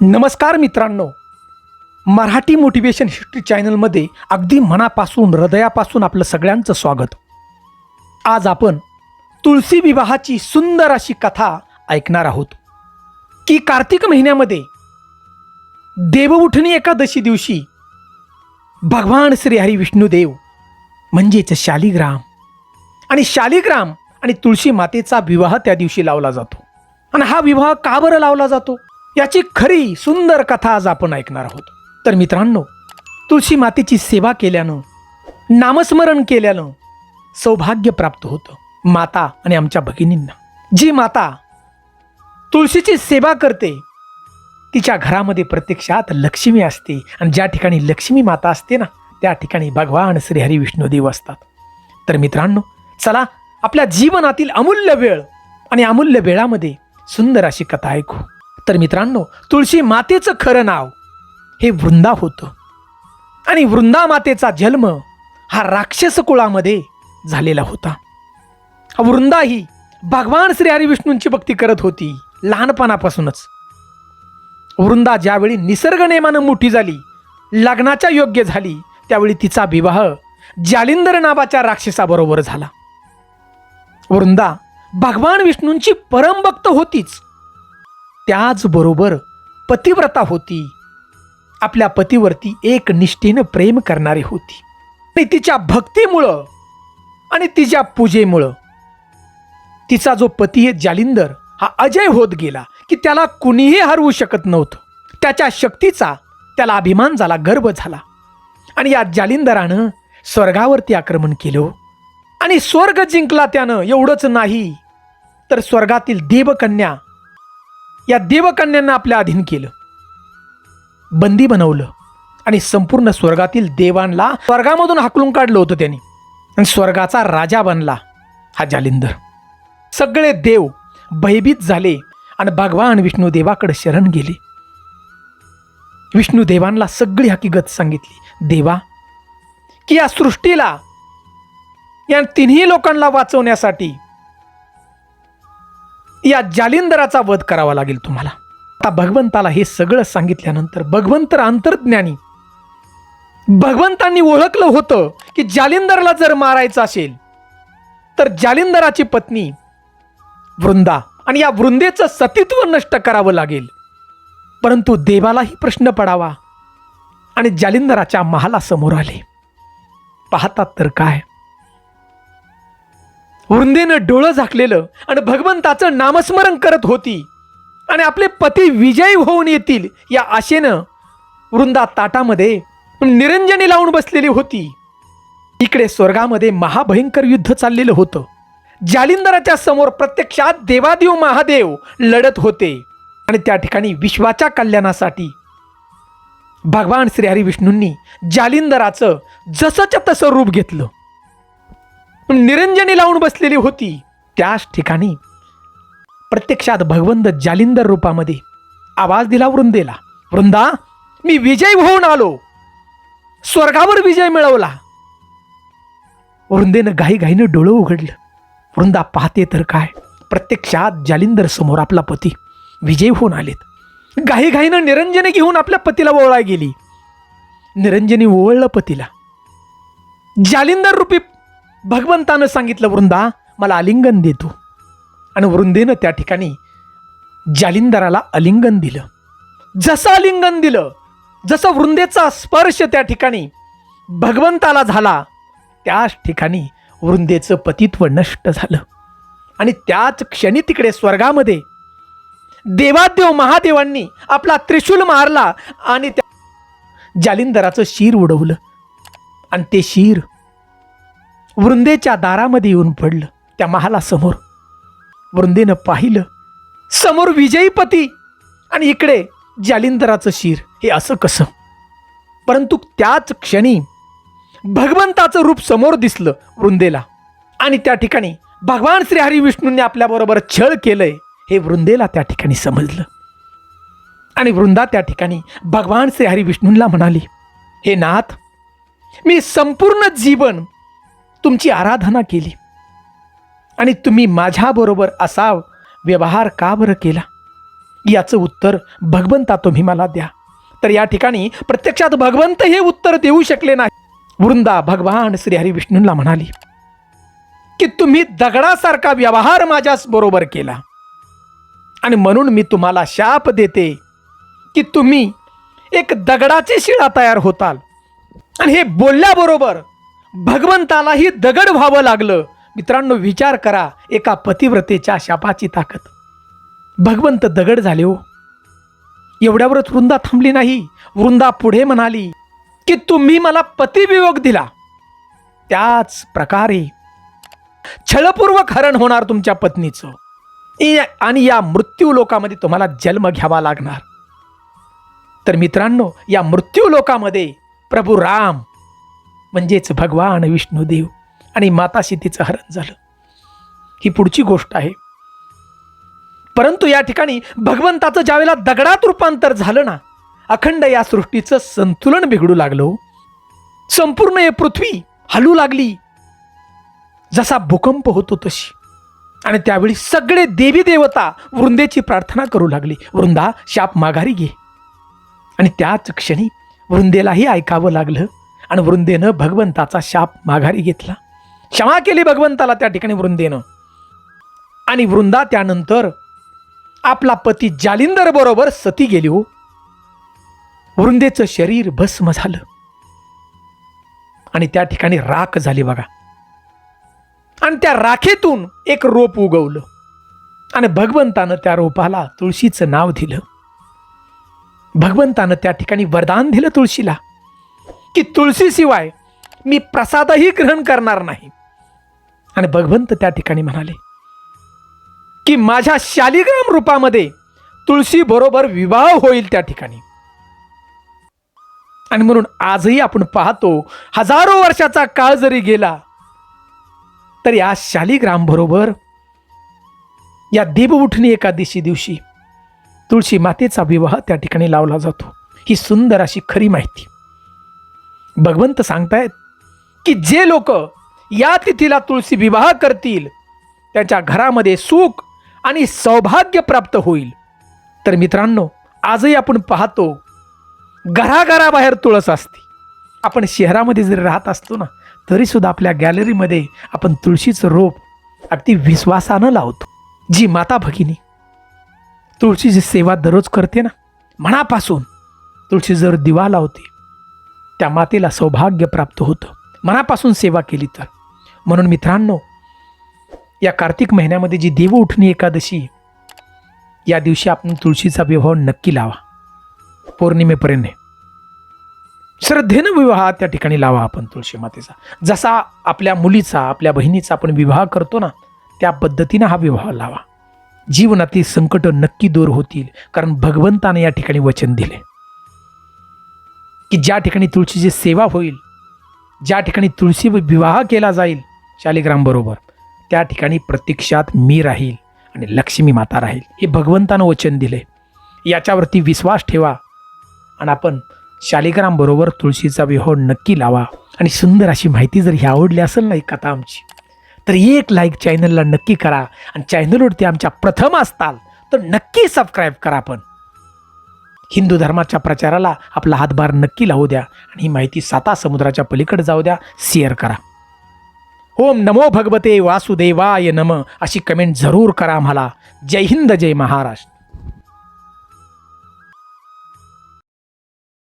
नमस्कार मित्रांनो. Marathi motivation history चॅनलमध्ये अगदी मनापासून हृदयापासून आपलं सगळ्यांचं स्वागत. आज आपण तुळशी विवाहाची सुंदर अशी कथा ऐकणार आहोत. की कार्तिक महिन्यामध्ये देवउठणी एकादशी दिवशी भगवान श्रीहरी विष्णुदेव म्हणजेच शालिग्राम आणि शालिग्राम आणि तुळशी मातेचा विवाह त्या दिवशी लावला जातो. आणि हा विवाह का बरं लावला जातो? याची खरी सुंदर कथा आज आपण ऐकणार आहोत. तर मित्रांनो तुळशी मातेची सेवा केल्यानं नामस्मरण केल्यानं सौभाग्य प्राप्त होतं माता आणि आमच्या भगिनींना. जी माता तुळशीची सेवा करते तिच्या घरामध्ये प्रत्यक्षात लक्ष्मी असते आणि ज्या ठिकाणी लक्ष्मी माता असते ना त्या ठिकाणी भगवान श्रीहरी विष्णुदेव असतात. तर मित्रांनो चला आपल्या जीवनातील अमूल्य वेळ आणि अमूल्य वेळामध्ये सुंदर अशी कथा ऐकू. तर मित्रांनो तुळशी मातेचं खरं नाव हे वृंदा होतं. आणि वृंदा मातेचा जन्म हा राक्षस कुळामध्ये झालेला होता. वृंदा ही भगवान श्री हरी विष्णूंची भक्ती करत होती लहानपणापासूनच. वृंदा ज्यावेळी निसर्ग नेमानं मोठी झाली लग्नाच्या योग्य झाली त्यावेळी तिचा विवाह जालिंदर नावाच्या राक्षसाबरोबर झाला. वृंदा भगवान विष्णूंची परमभक्त होतीच. त्याचबरोबर पतिव्रता होती. आपल्या पतीवरती एक निष्ठेनं प्रेम करणारी होती. आणि तिच्या भक्तीमुळं आणि तिच्या पूजेमुळं तिचा जो पती आहे जालिंदर हा अजय होत गेला की त्याला कुणीही हरवू शकत नव्हतं. त्याच्या शक्तीचा त्याला अभिमान झाला गर्व झाला. आणि या जालिंदरानं स्वर्गावरती आक्रमण केलं हो. आणि स्वर्ग जिंकला त्यानं एवढंच नाही. तर स्वर्गातील देवकन्या या देवकन्यांना आपल्या अधीन केलं. बंदी बनवलं आणि संपूर्ण स्वर्गातील देवांना स्वर्गामधून हाकलून काढलं होतं त्यांनी. आणि स्वर्गाचा राजा बनला हा जालिंदर. सगळे देव भयभीत झाले आणि भगवान विष्णू देवाकडे शरण गेले. विष्णू देवांना सगळी हकीकत सांगितली. देवा की या सृष्टीला या तिन्ही लोकांना वाचवण्यासाठी या जालिंदराचा वध करावा लागेल तुम्हाला. आता भगवंताला हे सगळं सांगितल्यानंतर भगवंत अंतर्ज्ञानी. भगवंतांनी ओळखलं होतं की जालिंदरला जर मारायचं असेल तर जालिंदराची पत्नी वृंदा आणि या वृंदेचं सतीत्व नष्ट करावं लागेल. परंतु देवालाही प्रश्न पडावा आणि जालिंदराच्या महालासमोर आले. पाहतात तर काय? वृंदेनं डोळं झाकलेलं आणि भगवंताचं नामस्मरण करत होती. आणि आपले पती विजयी होऊन येतील या आशेनं वृंदा ताटामध्ये निरंजनी लावून बसलेली होती. इकडे स्वर्गामध्ये महाभयंकर युद्ध चाललेलं होतं. जालिंदराच्या समोर प्रत्यक्षात देवादेव महादेव लढत होते. आणि त्या ठिकाणी विश्वाच्या कल्याणासाठी भगवान श्री हरिविष्णूंनी जालिंदराचं जसंच्या तसं रूप घेतलं. निरंजनी लावून बसलेली होती. त्याच ठिकाणी प्रत्यक्षात भगवंत जालिंदर रूपामध्ये आवाज दिला वृंदेला. वृंदा मी विजय होऊन आलो. स्वर्गावर विजय मिळवला. वृंदेनं घाईघाईनं डोळं उघडलं. वृंदा पाहते तर काय? प्रत्यक्षात जालिंदर समोर आपला पती विजय होऊन आलेत. घाईघाईनं निरंजने घेऊन आपल्या पतीला ओवळा गेली. निरंजनी ओवळलं पतीला. जालिंदर रूपी भगवंतानं सांगितलं वृंदा मला आलिंगन देतो आणि वृंदेनं त्या ठिकाणी जालिंदराला आलिंगन दिलं. जसं आलिंगन दिलं जसं वृंदेचा स्पर्श त्या ठिकाणी भगवंताला झाला त्याच ठिकाणी वृंदेचं पतित्व नष्ट झालं. आणि त्याच क्षणी तिकडे स्वर्गामध्ये देवादेव महादेवांनी आपला त्रिशूल मारला आणि त्या जालिंदराचं शिर उडवलं. आणि ते शिर वृंदेच्या दारामध्ये येऊन पडलं त्या महालासमोर. वृंदेनं पाहिलं समोर विजयीपती आणि इकडे जालिंदराचं शिर. हे असं कसं? परंतु त्याच क्षणी भगवंताचं रूप समोर दिसलं वृंदेला. आणि त्या ठिकाणी भगवान श्री हरी विष्णूंनी आपल्याबरोबर छळ केलंय हे वृंदेला त्या ठिकाणी समजलं. आणि वृंदा त्या ठिकाणी भगवान श्री हरी विष्णूंना म्हणाली हे नाथ मी संपूर्ण जीवन तुमची आराधना केली. आणि तुम्ही माझ्याबरोबर असा व्यवहार का बरं केला? याचं उत्तर भगवंता तुम्ही मला द्या. तर या ठिकाणी प्रत्यक्षात भगवंत हे उत्तर देऊ शकले नाही. वृंदा भगवान श्रीहरी विष्णूंना म्हणाली की तुम्ही दगडासारखा व्यवहार माझ्याच बरोबर केला. आणि म्हणून मी तुम्हाला शाप देते की तुम्ही एक दगडाची शिळा तयार होताल. आणि हे बोलल्याबरोबर भगवंतालाही दगड व्हावं लागलं. मित्रांनो विचार करा एका पतिव्रतेच्या शापाची ताकद. भगवंत दगड झाले हो. एवढ्यावरच वृंदा थांबली नाही. वृंदा पुढे म्हणाली की तुम्ही मला पतिवियोग दिला. त्याच प्रकारे छळपूर्वक हरण होणार तुमच्या पत्नीचं. आणि या मृत्यू लोकामध्ये तुम्हाला जन्म घ्यावा लागणार. तर मित्रांनो या मृत्यू लोकामध्ये प्रभू राम म्हणजेच भगवान विष्णुदेव आणि माता सीतेचं हरण झालं. ही पुढची गोष्ट आहे. परंतु या ठिकाणी भगवंताचं ज्यावेळेला दगडात रूपांतर झालं ना अखंड या सृष्टीचं संतुलन बिघडू लागलो. संपूर्ण हे पृथ्वी हलू लागली. जसा भूकंप होतो तशी. आणि त्यावेळी सगळे देवी देवता वृंदेची प्रार्थना करू लागली. वृंदा शाप माघारी घे. आणि त्याच क्षणी वृंदेलाही ऐकावं लागलं. आणि वृंदेनं भगवंताचा शाप माघारी घेतला. क्षमा केली भगवंताला त्या ठिकाणी वृंदेनं. आणि वृंदा त्यानंतर आपला पती जालिंदर बरोबर सती गेली हो. वृंदेचं शरीर भस्म झालं. आणि त्या ठिकाणी राख झाली बघा. आणि त्या राखेतून एक रोप उगवलं. आणि भगवंतानं त्या रोपाला तुळशीचं नाव दिलं. भगवंतानं त्या ठिकाणी वरदान दिलं तुळशीला. की तुळशीशिवाय मी प्रसादही ग्रहण करणार नाही. आणि भगवंत त्या ठिकाणी म्हणाले की माझ्या शालिग्राम रूपामध्ये तुळशी बरोबर विवाह होईल त्या ठिकाणी. आणि म्हणून आजही आपण पाहतो हजारो वर्षाचा काळ जरी गेला तरी या शालिग्राम बरोबर या देवउठणी एकादशी दिवशी तुळशी मातेचा विवाह त्या ठिकाणी लावला जातो. ही सुंदर अशी खरी माहिती. भगवंत सांगतायत की जे लोक या तिथीला तुळशी विवाह करतील त्यांच्या घरामध्ये सुख आणि सौभाग्य प्राप्त होईल. तर मित्रांनो आजही आपण पाहतो घराघराबाहेर तुळस असते. आपण शहरामध्ये जरी राहत असतो ना तरीसुद्धा आपल्या गॅलरीमध्ये आपण तुळशीचं रोप अगदी विश्वासानं लावतो. जी माता भगिनी तुळशीची सेवा दररोज करते ना मनापासून तुळशी जर दिवा लावते त्या मातेला सौभाग्य प्राप्त होतं. मनापासून सेवा केली तर. म्हणून मित्रांनो या कार्तिक महिन्यामध्ये जी देव उठणी एकादशी या दिवशी आपण तुळशीचा विवाह नक्की लावा. पौर्णिमेपर्यंत. श्रद्धेनं विवाह त्या ठिकाणी लावा आपण तुळशी मातेचा. जसा आपल्या मुलीचा आपल्या बहिणीचा आपण विवाह करतो ना त्या पद्धतीनं हा विवाह लावा. जीवनातील संकट नक्की दूर होतील कारण भगवंताने या ठिकाणी वचन दिले की ज्या ठिकाणी तुळशीची सेवा होईल ज्या ठिकाणी तुळशी विवाह केला जाईल शालिग्रामबरोबर त्या ठिकाणी प्रत्यक्षात मी राहील आणि लक्ष्मी माता राहील. हे भगवंतानं वचन दिले याच्यावरती विश्वास ठेवा आणि आपण शालिग्रामबरोबर तुळशीचा विवाह नक्की लावा. आणि सुंदर अशी माहिती जर ही आवडली असेल ना ही कथा आमची तर एक लाईक चॅनलला नक्की करा. आणि चॅनलवरती आमच्या प्रथम असताल तर नक्की सबस्क्राईब करा आपण. हिंदू धर्माच्या प्रचाराला आपला हातभार नक्की लावू द्या आणि ही माहिती साता समुद्राच्या पलीकडे जाऊ द्या शेअर करा. ओम नमो भगवते वासुदेवाय नम अशी कमेंट जरूर करा आम्हाला. जय हिंद जय महाराष्ट्र.